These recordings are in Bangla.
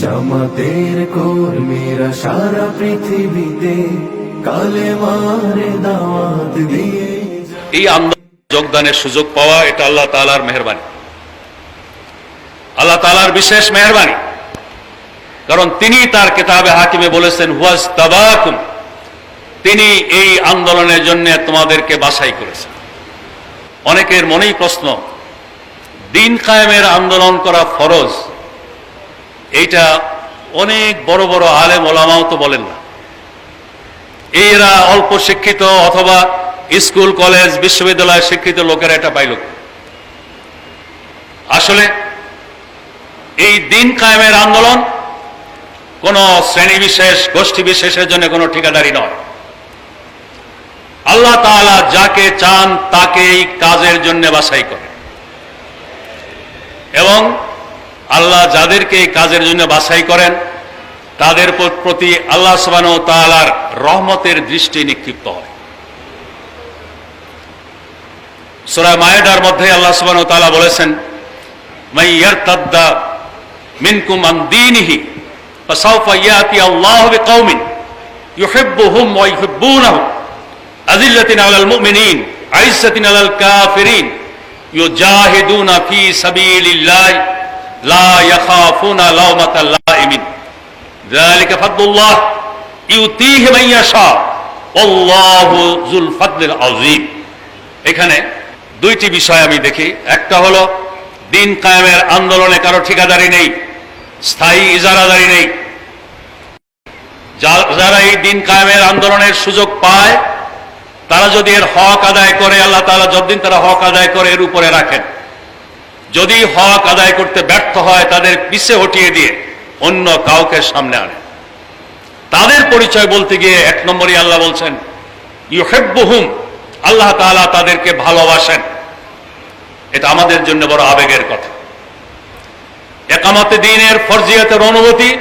জামাতের কর্মীরা সারা পৃথিবীতে কালে মারে দাওয়াত দিয়ে। এই আন্দোলন যোগদানের সুযোগ পাওয়া এটা আল্লাহ তালার মেহরবানি। আল্লাহ তালার বিশেষ মেহরবানি। কারণ তিনি তার কেতাবে হাকিমে বলেছেন, হুয়াজ তাবাকুম। তিনি এই আন্দোলনের জন্য তোমাদেরকে বাছাই করেছেন। অনেকের মনেই প্রশ্ন, দিন কায়েমের আন্দোলন করা ফরজ এইটা অনেক বড় বড় আলেম ওলামাও তো বলেন না। এরা অল্প শিক্ষিত অথবা স্কুল, কলেজ বিশ্ববিদ্যালয় শিক্ষিত লোকেরা এটা পাইল আসলে এই দিন কায়েমের আন্দোলন কোন শ্রেণি বিশেষ, গোষ্ঠী বিশেষের জন্য কোনো ঠিকাদারি নয়। আল্লাহ তাআলা যাকে চান তাকে এই কাজের জন্য বাছাই করে। এবং আল্লাহ যাদেরকে এই কাজের জন্য বাছাই করেন, তাদের প্রতি আল্লাহ সুবহানাহু ও তাআলার রহমতের দৃষ্টি নিক্ষিপ্ত হয়। সূরা মায়েদার মধ্যে আল্লাহ সুবহানাহু ও তালা বলেছেন মাই ইয়ারতাদ্দা মিনকুম আন দীনিহি, ফাসাউফা ইয়াতি আল্লাহু বিকাউমিন ইউহিব্বুহুম ওয়া ইউহিব্বুনাহু, আযিল্লাতিন আলাল মুমিনিন, আইজ্জাতিন আলাল কাফিরিন, ইউজাহিদুনা ফি সাবিলিল্লাহি লা এখানে দুইটি বিষয় আমি দেখি। একটা হলো, দিন কায়েমের আন্দোলনে কারও ঠিকাদারি নেই, স্থায়ী ইজারাদারি নেই। যারা এই দিন কায়েমের আন্দোলনের সুযোগ পায়, তারা যদি এর হক আদায় করে, আল্লাহ তালা যতদিন তারা হক আদায় করে, এর উপরে রাখেন। যদি হক আদায় করতে ব্যর্থ হয়, তাদের পিছে হটিয়ে দিয়ে অন্য কাউকে সামনে আনে। তাদের পরিচয় বলতে গিয়ে এক নম্বরই আল্লাহ বলছেন, ইউহেব্বুহুম, আল্লাহ তাআলা তাদেরকে ভালোবাসেন। এটা আমাদের জন্য বড় আবেগের কথা। একামতে দিনের ফরজিয়াতের অনুভূতি,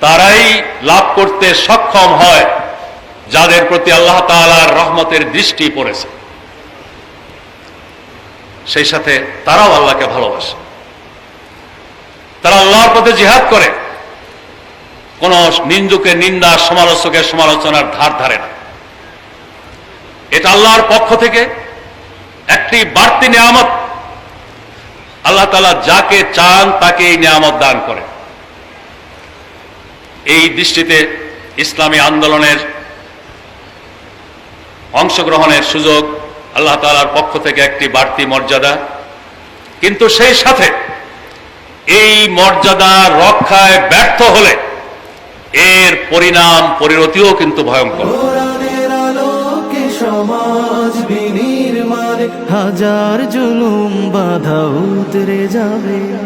তারাই লাভ করতে সক্ষম হয়, যাদের প্রতি আল্লাহ তাআলার রহমতের দৃষ্টি পড়েছে। সেই সাথে তারাও আল্লাহকে ভালোবাসে। তারা আল্লাহর পথে জিহাদ করে। কোন নিন্দুকের নিন্দা, সমালোচকের সমালোচনার ধার ধারে না। এটা আল্লাহর পক্ষ থেকে একটি বাড়তি নিয়ামত। আল্লাহ তালা যাকে চান তাকে এই নিয়ামত দান করে। এই দৃষ্টিতে ইসলামী আন্দোলনের অংশগ্রহণের সুযোগ আল্লাহ তালার পক্ষ থেকে একটি বাড়তি মর্যাদা। কিন্তু সেই সাথে এই মর্যাদা রক্ষায় ব্যর্থ হলে এর পরিণাম, পরিণতিও কিন্তু ভয়ঙ্কর। হাজার জুলুম বাধা উতরে যাবে।